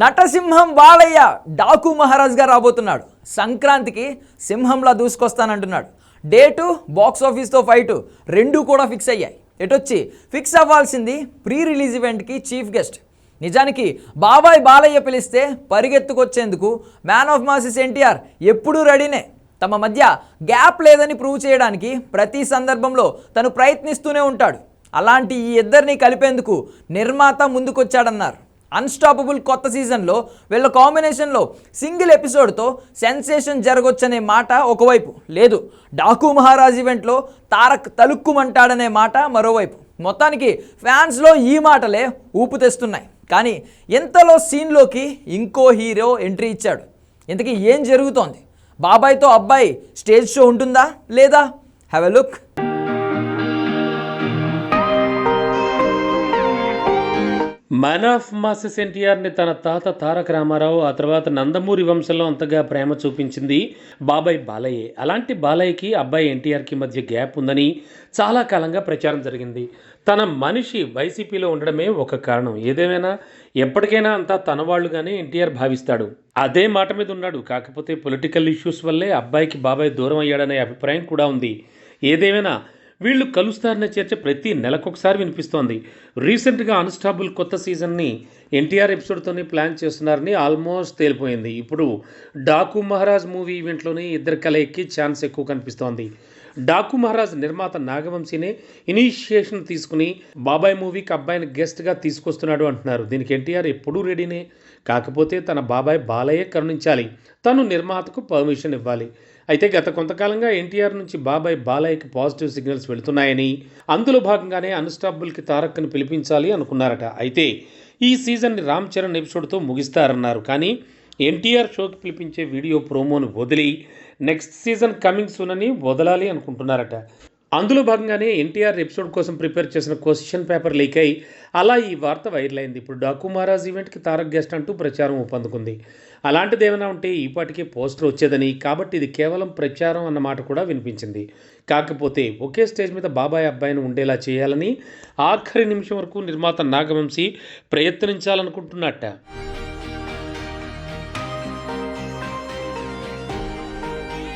నటసింహం బాలయ్య డాకు మహారాజ్గా రాబోతున్నాడు. సంక్రాంతికి సింహంలా దూసుకొస్తానంటున్నాడు. డేటు బాక్స్ ఆఫీస్తో ఫైటు రెండు కూడా ఫిక్స్ అయ్యాయి. ఎటొచ్చి? ఫిక్స్ అవ్వాల్సింది ప్రీ రిలీజ్ ఈవెంట్కి చీఫ్ గెస్ట్. నిజానికి బాబాయ్ బాలయ్య పిలిస్తే పరిగెత్తుకొచ్చేందుకు మ్యాన్ ఆఫ్ మాసెస్ ఎన్టీఆర్ ఎప్పుడూ రెడీనే. తమ మధ్య గ్యాప్ లేదని ప్రూవ్ చేయడానికి ప్రతి సందర్భంలో తను ప్రయత్నిస్తూనే ఉంటాడు. అలాంటి ఈ ఇద్దరిని కలిపేందుకు నిర్మాత ముందుకొచ్చాడన్నారు. అన్స్టాపబుల్ కొత్త సీజన్లో వీళ్ళ కాంబినేషన్లో సింగిల్ ఎపిసోడ్తో సెన్సేషన్ జరగొచ్చనే మాట ఒకవైపు. లేదు డాకు మహారాజ్ ఈవెంట్లో తారక్ తలుక్కుమంటాడనే మాట మరోవైపు. మొత్తానికి ఫ్యాన్స్లో ఈ మాటలే ఊపు తెస్తున్నాయి. కానీ ఇంతలో సీన్లోకి ఇంకో హీరో ఎంట్రీ ఇచ్చాడు. ఇంతకీ ఏం జరుగుతోంది? బాబాయ్తో అబ్బాయి స్టేజ్ షో ఉంటుందా? లేదా? Have a look man of masses ఎన్టీఆర్ని తన తాత తారక రామారావు ఆ తర్వాత నందమూరి వంశంలో అంతగా ప్రేమ చూపించింది బాబాయ్ బాలయ్యే. అలాంటి బాలయ్యకి అబ్బాయి ఎన్టీఆర్కి మధ్య గ్యాప్ ఉందని చాలా కాలంగా ప్రచారం జరిగింది. తన మనిషి వైసీపీలో ఉండడమే ఒక కారణం. ఏదేమైనా ఎప్పటికైనా అంతా తన వాళ్ళుగానే ఎన్టీఆర్ భావిస్తాడు. అదే మాట మీద ఉన్నాడు. కాకపోతే పొలిటికల్ ఇష్యూస్ వల్లే అబ్బాయికి బాబాయ్ దూరం అయ్యాడనే అభిప్రాయం కూడా ఉంది. ఏదేమైనా వీళ్ళు కలుస్తారనే చర్చ ప్రతి నెలకొకసారి వినిపిస్తోంది. రీసెంట్గా అన్స్టాబుల్ కొత్త సీజన్ని ఎన్టీఆర్ ఎపిసోడ్తోనే ప్లాన్ చేస్తున్నారని ఆల్మోస్ట్ తేలిపోయింది. ఇప్పుడు డాకు మహారాజ్ మూవీ ఈవెంట్లోనే ఇద్దరు కలయికి ఛాన్స్ ఎక్కువ కనిపిస్తోంది. డాకు మహారాజ్ నిర్మాత నాగవంశీనే ఇనిషియేషన్ తీసుకుని బాబాయ్ మూవీకి అబ్బాయిని గెస్ట్గా తీసుకొస్తున్నాడు అంటున్నారు. దీనికి ఎన్టీఆర్ ఎప్పుడూ రెడీనే. కాకపోతే తన బాబాయ్ బాలయ్య కరుణించాలి. తను నిర్మాతకు పర్మిషన్ ఇవ్వాలి. అయితే గత కొంతకాలంగా ఎన్టీఆర్ నుంచి బాబాయ్ బాలయ్యకి పాజిటివ్ సిగ్నల్స్ వెళుతున్నాయని అందులో భాగంగానే అన్స్టాపుల్కి తారక్ని పిలిపించాలి అనుకున్నారట. అయితే ఈ సీజన్ని రామ్ చరణ్ ఎపిసోడ్తో ముగిస్తారన్నారు. కానీ ఎన్టీఆర్ షోకి పిలిపించే వీడియో ప్రోమోను వదిలి నెక్స్ట్ సీజన్ కమింగ్ సూన్ అని వదలాలి అనుకుంటున్నారట. అందులో భాగంగానే ఎన్టీఆర్ ఎపిసోడ్ కోసం ప్రిపేర్ చేసిన క్వశ్చన్ పేపర్ లీక్ అయి అలా ఈ వార్త వైరల్ అయింది ఇప్పుడు డాకు మహారాజ్ ఈవెంట్కి తారక్ గెస్ట్ అంటూ ప్రచారం ఊపందుకుంది. అలాంటిది ఏమైనా ఉంటే ఈపాటికే పోస్టర్ వచ్చేదని కాబట్టి ఇది కేవలం ప్రచారం అన్న మాట కూడా వినిపించింది. కాకపోతే ఒకే స్టేజ్ మీద బాబాయ్ అబ్బాయిని ఉండేలా చేయాలని ఆఖరి నిమిషం వరకు నిర్మాత నాగవంశీ ప్రయత్నించాలనుకుంటున్నట్ట.